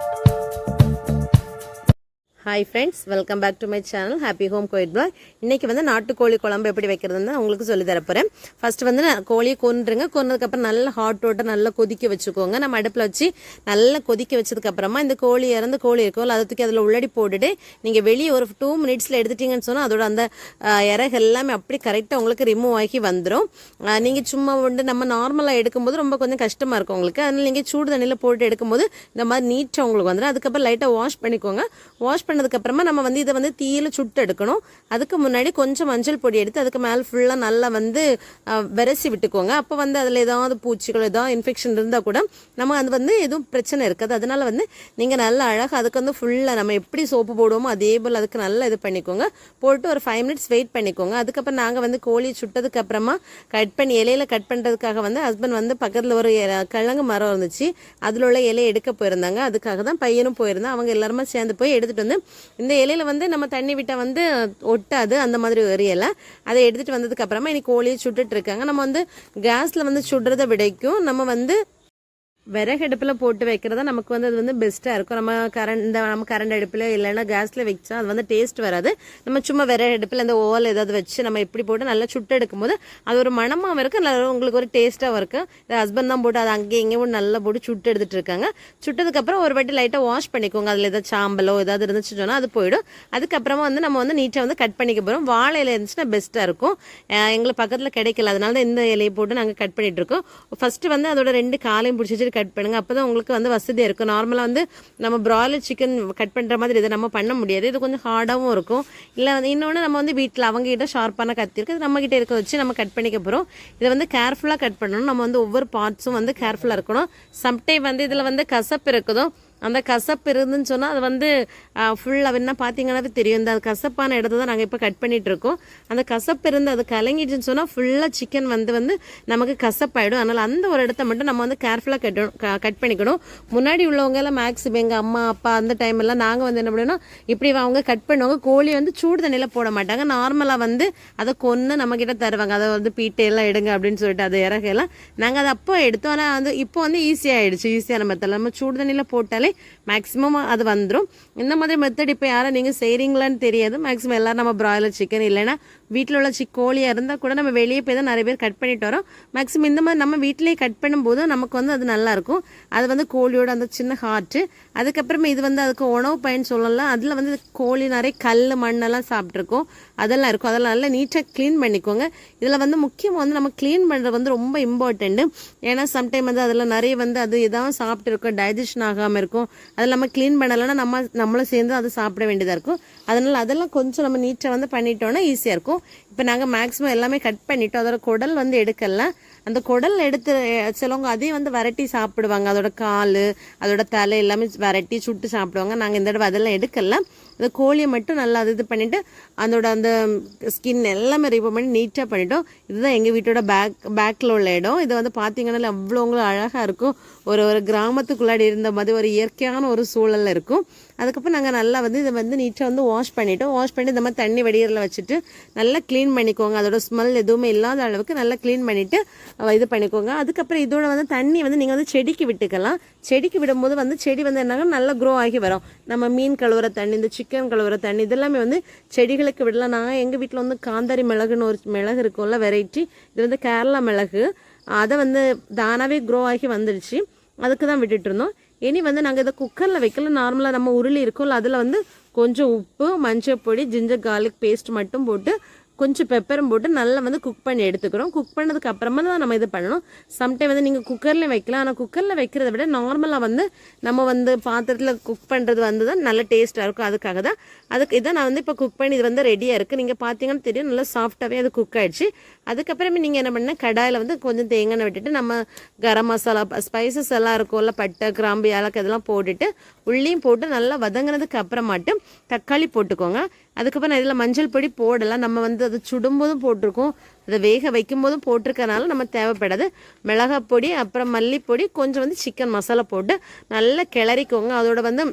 Thank you. Hi friends welcome back to my channel happy home கோயிட் blog இன்னைக்கு வந்து நாட்டுக்கோழி குழம்பு எப்படி வைக்கிறதுன்னு உங்களுக்கு சொல்லி தரப்போறேன் வந்து நான் கோழியை கொன்றுங்க. கொன்னதுக்கப்புறம் நல்லா ஹாட் வாட்டர் நல்லா கொதிக்க வச்சுக்கோங்க. நம்ம அடுப்பில் வச்சு நல்லா கொதிக்க வச்சதுக்கப்புறமா இந்த கோழி இறந்து கோழி இருக்கும். அதை தூக்கி அதில் உள்ளடி போட்டுட்டு நீங்கள் வெளியே ஒரு டூ மினிட்ஸில் எடுத்துட்டீங்கன்னு சொன்னால் அதோட அந்த இறகு எல்லாமே அப்படி கரெக்டாக உங்களுக்கு ரிமூவ் ஆகி வந்துடும் நீங்கள் சும்மா வந்து நம்ம நார்மலாக எடுக்கும்போது ரொம்ப கொஞ்சம் கஷ்டமாக இருக்கும் உங்களுக்கு. அதனால் நீங்கள் சூடு தண்ணியில் போட்டு எடுக்கும்போது இந்த மாதிரி நீட்டாக உங்களுக்கு வந்துடும் அதுக்கப்புறம் லைட்டாக வாஷ் பண்ணிக்கோங்க. வாஷ் பண்ணதுக்கப்புறமா நம்ம வந்து இதை வந்து தீயில சுட்டு எடுக்கணும். அதுக்கு முன்னாடி கொஞ்சம் மஞ்சள் பொடி எடுத்து அதுக்கு மேலே ஃபுல்லாக நல்லா வந்து விரசி விட்டுக்கோங்க. அப்போ வந்து அதில் ஏதாவது பூச்சிகள் ஏதாவது இன்ஃபெக்ஷன் இருந்தால் கூட நம்ம அது வந்து எதுவும் பிரச்சனை இருக்காது. அதனால வந்து நீங்கள் நல்லா அழகாக அதுக்கு வந்து ஃபுல்லாக நம்ம எப்படி சோப்பு போடுவோமோ அதே போல் அதுக்கு நல்லா இது பண்ணிக்கோங்க. போட்டு ஒரு ஃபைவ் மினிட்ஸ் வெயிட் பண்ணிக்கோங்க. அதுக்கப்புறம் நாங்கள் வந்து கோழி சுட்டதுக்கு அப்புறமா கட் பண்ணி இலையில கட் பண்ணுறதுக்காக வந்து ஹஸ்பண்ட் வந்து பக்கத்தில் ஒரு கிழங்கு மரம் இருந்துச்சு. அதில் உள்ள இலையை எடுக்க போயிருந்தாங்க. அதுக்காக தான் பையனும் போயிருந்தான். அவங்க எல்லாருமே சேர்ந்து போய் எடுத்துட்டு வந்து இந்த இலையில வந்து நம்ம தண்ணி விட்டால் வந்து ஒட்டாது அந்த மாதிரி ஒரு இலை. அதை எடுத்துகிட்டு வந்ததுக்கப்புறமா இன்னைக்கு கோழியை சுட்டுட்டு இருக்காங்க. நம்ம வந்து கேஸில் வந்து சுடுறதை விடைக்கும். நம்ம வந்து விறகு அடுப்பில் போட்டு வைக்கிறதா நமக்கு வந்து அது வந்து பெஸ்ட்டாக இருக்கும். நம்ம கரண்ட் இந்த நம்ம கரண்ட் அடுப்பில் இல்லைன்னா கேஸில் வச்சா அது வந்து டேஸ்ட் வராது. நம்ம சும்மா விறகு அடுப்பில் இந்த ஓல் ஏதாவது வச்சு நம்ம எப்படி போட்டு நல்லா சுட்டு எடுக்கும்போது அது ஒரு மணமாகவும் இருக்கும். நல்லா உங்களுக்கு ஒரு டேஸ்ட்டாகவும் இருக்கும். ஹஸ்பண்ட் தான் போட்டு அது அங்கேயும் இங்கேயும் நல்லா போட்டு சுட்டு எடுத்துட்டு இருக்காங்க. சுட்டதுக்கப்புறம் ஒரு வாட்டி லைட்டாக வாஷ் பண்ணிக்கோங்க. அதில் ஏதாவது சாம்பலோ ஏதாவது இருந்துச்சு சொன்னால் அது போயிடும். அதுக்கப்புறமா வந்து நம்ம வந்து நீட்டாக வந்து கட் பண்ணிக்க போகிறோம் வாழை இருந்துச்சுன்னா பெஸ்ட்டாக இருக்கும். எங்களுக்கு பக்கத்தில் கிடைக்கல. அதனால தான் இந்த இலையை போட்டு நாங்கள் கட் பண்ணிகிட்ருக்கோம் இருக்கோம். வந்து அதோட ரெண்டு காலையும் பிடிச்சி வச்சுட்டு கட் அப்போ தான் உங்களுக்கு வந்து வசதியாக இருக்கும். நார்மலாக வந்து நம்ம ப்ராய்லர் சிக்கன் கட் பண்ணுற மாதிரி இதை நம்ம பண்ண முடியாது. இது கொஞ்சம் ஹார்டாகவும் இருக்கும். இல்லை வந்து இன்னொன்று நம்ம வந்து வீட்டில் அவங்ககிட்ட ஷார்ப்பான கத்தி இருக்குது நம்மக்கிட்ட இருக்க வச்சு நம்ம கட் பண்ணிக்க போகிறோம் இதை வந்து கேர்ஃபுல்லாக கட் பண்ணணும். நம்ம வந்து ஒவ்வொரு பார்ட்ஸும் வந்து கேர்ஃபுல்லாக இருக்கணும். சம்டைம் வந்து இதில் வந்து கசப்பு இருக்குதும் அந்த கசப்பு இருந்துன்னு சொன்னால் அது வந்து ஃபுல்லாக என்ன பார்த்தீங்கன்னாவே தெரியும். இந்த கசப்பான இடத்த தான் நாங்கள் இப்போ கட் பண்ணிகிட்டு இருக்கோம் அந்த கசப்பு இருந்து அது கலங்கிட்டுன்னு சொன்னால் ஃபுல்லாக சிக்கன் வந்து வந்து நமக்கு கசப்பாயிடும். அதனால் அந்த ஒரு இடத்த மட்டும் நம்ம வந்து கேர்ஃபுல்லாக கட்டணும் கட் பண்ணிக்கணும். முன்னாடி உள்ளவங்க எல்லாம் மேக்ஸிமம் எங்கள் அம்மா அப்பா அந்த டைம்லாம் நாங்கள் வந்து என்ன பண்ணணும் இப்படி அவங்க கட் பண்ணுவாங்க. கோழி வந்து சூடு தண்ணியில் போட மாட்டாங்க. நார்மலாக வந்து அதை கொன்று நம்மக்கிட்ட தருவாங்க. அதை வந்து பீட்டையெல்லாம் எடுங்க அப்படின்னு சொல்லிட்டு அது இறகையெல்லாம் நாங்கள் அதை அப்போ எடுத்தோம். ஆனால் வந்து இப்போ வந்து ஈஸியாகிடுச்சு ஈஸியான மெத்தட் நம்ம சூடு தண்ணியில் போட்டாலே மேக்ஸிமம் அது வந்துடும் இந்த மாதிரி மெத்தட் இப்போ யாரும் நீங்கள் செய்கிறீங்களான்னு தெரியாது. மேக்ஸிமம் எல்லாரும் நம்ம ப்ராய்லர் சிக்கன் இல்லைன்னா வீட்டில் உள்ள சி கோழியாக இருந்தால் கூட நம்ம வெளியே போய் தான் நிறைய பேர் கட் பண்ணிட்டு வரோம். மேக்ஸிமம் இந்த மாதிரி நம்ம வீட்டிலேயே கட் பண்ணும்போது நமக்கு வந்து அது நல்லாயிருக்கும் அது வந்து கோழியோட அந்த சின்ன ஹார்ட்டு அதுக்கப்புறமா இது வந்து அதுக்கு உணவு பயன் சொல்லலாம். அதில் வந்து கோழி நிறைய கல் மண்ணெல்லாம் சாப்பிட்ருக்கோம் அதெல்லாம் இருக்கும். அதெல்லாம் நல்லா நீட்டாக க்ளீன் பண்ணிக்கோங்க. இதில் வந்து முக்கியமாக வந்து நம்ம க்ளீன் பண்ணுறது வந்து ரொம்ப இம்பார்ட்டண்ட்டு ஏன்னா சம்டைம் வந்து அதில் நிறைய வந்து அது இதான் சாப்பிட்ருக்கோம் டைஜஷன் ஆகாமல் இருக்கும். அதில் நம்ம க்ளீன் பண்ணலைன்னா நம்ம நம்மளும் சேர்ந்து அதை சாப்பிட வேண்டியதாக இருக்கும். அதனால் அதெல்லாம் கொஞ்சம் நம்ம நீட்டாக வந்து பண்ணிட்டோன்னா ஈஸியாக இருக்கும். இப்போ நாங்கள் மேக்ஸிமம் எல்லாமே கட் பண்ணிவிட்டோம் அதோட குடல் வந்து எடுக்கல. அந்த குடல் எடுத்து சிலவங்க அதையும் வந்து வரட்டி சாப்பிடுவாங்க. அதோட கால் அதோட தலை எல்லாமே வரட்டி சுட்டு சாப்பிடுவாங்க. நாங்கள் இந்த தடவை அதெல்லாம் எடுக்கல. அந்த கோழியை மட்டும் நல்லா அது இது பண்ணிவிட்டு அதோட அந்த ஸ்கின் எல்லாமே ரிமூவ் பண்ணி நீட்டாக பண்ணிட்டோம். இதுதான் எங்கள் வீட்டோட பேக் பேக்கில் உள்ள இடம். இது வந்து பார்த்தீங்கன்னா அவ்வளோ அழகாக இருக்கும். ஒரு ஒரு கிராமத்துக்குள்ளாடி இருந்த மாதிரி ஒரு இயற்கையான ஒரு சூழலில் இருக்கும். அதுக்கப்புறம் நாங்கள் நல்லா வந்து இதை வந்து நீட்டாக வந்து வாஷ் பண்ணிவிட்டோம் வாஷ் பண்ணி இந்த மாதிரி தண்ணி வடிகரில் வச்சுட்டு நல்லா க்ளீன் பண்ணிக்கோங்க. அதோட ஸ்மெல் எதுவுமே இல்லாத அளவுக்கு நல்லா க்ளீன் பண்ணிவிட்டு இது பண்ணிக்கோங்க. அதுக்கப்புறம் இதோட வந்து தண்ணி வந்து நீங்கள் வந்து செடிக்கு விட்டுக்கலாம். செடிக்கு விடும்போது வந்து செடி வந்து என்னன்னா நல்லா க்ரோ ஆகி வரும். நம்ம மீன் கழுவுற தண்ணி இந்த சிக்கன் கழுவுற தண்ணி இதெல்லாமே வந்து செடிகளுக்கு விடலாம். நாங்கள் எங்கள் வீட்டில் வந்து காந்தாரி மிளகுன்னு ஒரு மிளகு இருக்கும்ல வெரைட்டி இது வந்து கேரளா மிளகு. அதை வந்து தானாகவே க்ரோ ஆகி வந்துடுச்சு அதுக்கு தான் விட்டுட்டு இருந்தோம். இனி வந்து நாங்கள் இதை குக்கரில் வைக்கல. நார்மலாக நம்ம உருளி இருக்கோம்ல அதில் வந்து கொஞ்சம் உப்பு மஞ்சள் பொடி ஜிஞ்சர் கார்லிக் பேஸ்ட் மட்டும் போட்டு கொஞ்சம் பெப்பரும் போட்டு நல்லா வந்து குக் பண்ணி எடுத்துக்கிறோம். குக் பண்ணதுக்கு அப்புறமா தான் நம்ம இது பண்ணணும். சம்டைம் வந்து நீங்கள் குக்கரில் வைக்கலாம். ஆனால் குக்கரில் வைக்கிறத விட நார்மலாக வந்து நம்ம வந்து பாத்திரத்தில் குக் பண்ணுறது வந்து தான் நல்ல டேஸ்ட்டாக இருக்கும். அதுக்காக தான். அதுக்கு இதை நான் வந்து இப்போ குக் பண்ணி இது வந்து ரெடியாக இருக்குது நீங்கள் பார்த்தீங்கன்னா தெரியும். நல்லா சாஃப்டாகவே அது குக் ஆகிடுச்சு அதுக்கப்புறமே நீங்கள் என்ன பண்ண கடாயில் வந்து கொஞ்சம் தேங்காய் விட்டுட்டு நம்ம கரம் மசாலா ஸ்பைசஸ் எல்லாம் இருக்கும்ல பட்டை கிராம்பு ஏலக்காய் இதெல்லாம் போட்டுட்டு உள்ளியும் போட்டு நல்லா வதங்கினதுக்கு அப்புறமாட்டு தக்காளி போட்டுக்கோங்க. அதுக்கப்புறம் நான் இதில் மஞ்சள் பொடி போடலாம். நம்ம வந்து அது சுடும்போதும் போட்டிருக்கோம். அதை வேக வைக்கும்போதும் போட்டிருக்கனால நம்ம தேவைப்படாது. மிளகாய் பொடி அப்புறம் மல்லிப்பொடி கொஞ்சம் வந்து சிக்கன் மசாலா போட்டு நல்லா கிளறிக்கோங்க. அதோட வந்து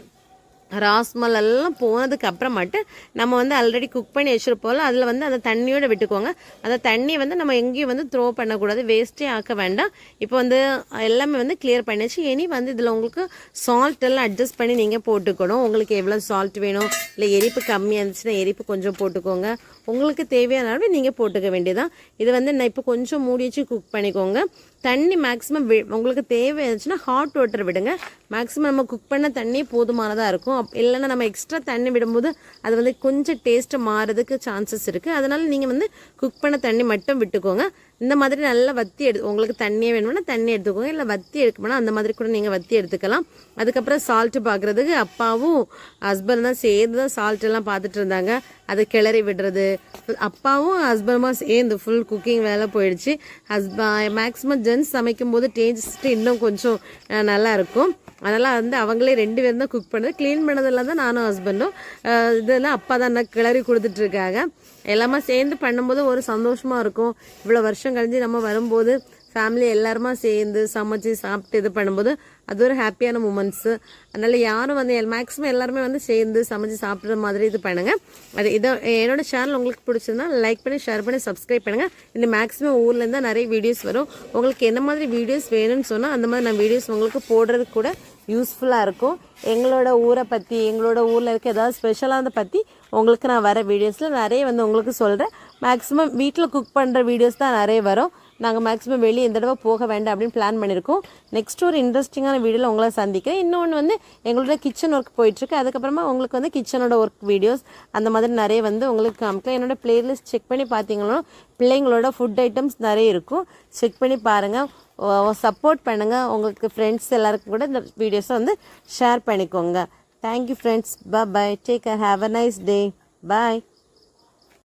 ராஸ்மல் எல்லாம் போனதுக்கு அப்புறமாட்டு நம்ம வந்து ஆல்ரெடி குக் பண்ணி வச்சுருப்போம்ல அதில் வந்து அந்த தண்ணியோட விட்டுக்கோங்க. அந்த தண்ணியை வந்து நம்ம எங்கேயும் வந்து த்ரோ பண்ணக்கூடாது வேஸ்ட்டே ஆக்க வேண்டாம். இப்போ வந்து எல்லாமே வந்து கிளியர் பண்ணிச்சு இனி வந்து இதில் உங்களுக்கு சால்ட் எல்லாம் அட்ஜஸ்ட் பண்ணி நீங்கள் போட்டுக்கணும். உங்களுக்கு எவ்வளோ சால்ட் வேணும்? இல்லை எரிப்பு கம்மியாக இருந்துச்சுன்னா எரிப்பு கொஞ்சம் போட்டுக்கோங்க. உங்களுக்கு தேவையான அளவு நீங்கள் போட்டுக்க வேண்டியதான் இது வந்து நான் இப்போ கொஞ்சம் மூடி வச்சு குக் பண்ணிக்கோங்க. தண்ணி மேக்ஸிமம் உங்களுக்கு தேவை இருந்துச்சுன்னா ஹாட் வாட்டர் விடுங்க. மேக்ஸிமம் நம்ம குக் பண்ண தண்ணி போதுமானதாக இருக்கும். அப் இல்லைன்னா நம்ம எக்ஸ்ட்ரா தண்ணி விடும்போது அது வந்து கொஞ்சம் டேஸ்ட்டு மாறதுக்கு சான்சஸ் இருக்குது அதனால் நீங்கள் வந்து குக் பண்ண தண்ணி மட்டும் விட்டுக்கோங்க. இந்த மாதிரி நல்லா வத்தி எடு உங்களுக்கு தண்ணியே வேணும்னா தண்ணி எடுத்துக்கோங்க. இல்லை வத்தி எடுக்கணும்னா அந்த மாதிரி கூட நீங்கள் வத்தி எடுத்துக்கலாம். அதுக்கப்புறம் சால்ட்டு பார்க்குறதுக்கு அப்பாவும் ஹஸ்பண்ட் தான் சேர்ந்து தான் சால்ட் எல்லாம் பார்த்துட்டு இருந்தாங்க. அதை கிளறி விடுறது. அப்பாவும் ஹஸ்பண்டுமா சேர்ந்து ஃபுல் குக்கிங் வேலை போயிடுச்சு. ஹஸ்ப மேக்ஸிமம் ஜென்ஸ் சமைக்கும் போது டேஸ்ட்டு இன்னும் கொஞ்சம் நல்லாயிருக்கும் இருக்கும். அதெல்லாம் வந்து அவங்களே ரெண்டு பேரும் தான் குக் பண்ணது. க்ளீன் பண்ணதெல்லாம் தான் நானும் ஹஸ்பண்டும் இதெல்லாம் அப்பா தான் கிளறி கொடுத்துட்ருக்காங்க. எல்லாமே சேர்ந்து பண்ணும்போது ஒரு சந்தோஷமாக இருக்கும். இவ்வளோ வருஷம் கழிஞ்சு நம்ம வரும்போது ஃபேமிலி எல்லாருமா சேர்ந்து சமைச்சு சாப்பிட்டு இது பண்ணும்போது அது ஒரு ஹாப்பியான மூமெண்ட்ஸு அதனால் யாரும் வந்து மேக்ஸிமம் எல்லாருமே வந்து சேர்ந்து சமைச்சு சாப்பிட்ற மாதிரி இது பண்ணுங்கள் அது இதை என்னோட சேனல் உங்களுக்கு பிடிச்சிருந்தா லைக் பண்ணி ஷேர் பண்ணி சப்ஸ்கிரைப் பண்ணுங்கள் இந்த மேக்ஸிமம் ஊர்லேருந்து நிறைய வீடியோஸ் வரும். உங்களுக்கு என்ன மாதிரி வீடியோஸ் வேணும்னு சொன்னால் அந்த மாதிரி நான் வீடியோஸ் உங்களுக்கு போடுறதுக்கு கூட யூஸ்ஃபுல்லாக இருக்கும். எங்களோட ஊரை பற்றி எங்களோட ஊரில் இருக்க ஏதாவது ஸ்பெஷலானதை பற்றி உங்களுக்கு நான் வர வீடியோஸில் நிறைய வந்து உங்களுக்கு சொல்கிறேன் மேக்ஸிமம் வீட்டில் குக் பண்ணுற வீடியோஸ் தான் நிறைய வரும். நாங்கள் மேக்ஸிமம் வெளியே இந்த தடவை போக வேண்டாம் அப்படின்னு பிளான் பண்ணியிருக்கோம் நெக்ஸ்ட் ஒரு இன்ட்ரெஸ்டிங்கான வீடியோவில் உங்களை சந்திக்கிறேன். இன்னொன்று வந்து எங்களோட கிச்சன் ஒர்க் போயிட்டுருக்கு. அதுக்கப்புறமா உங்களுக்கு வந்து கிச்சனோட ஒர்க் வீடியோஸ் அந்த மாதிரி நிறைய வந்து உங்களுக்கு காமிக்கலாம். என்னோடய பிளேலிஸ்ட் செக் பண்ணி பார்த்தீங்கன்னா பிள்ளைங்களோட ஃபுட் ஐட்டம்ஸ் நிறைய இருக்கும். செக் பண்ணி பாருங்கள் சப்போர்ட் பண்ணுங்கள் உங்களுக்கு ஃப்ரெண்ட்ஸ் எல்லாருக்கும் கூட இந்த வீடியோஸை வந்து ஷேர் பண்ணிக்கோங்க. Thank you friends bye bye take have a nice day bye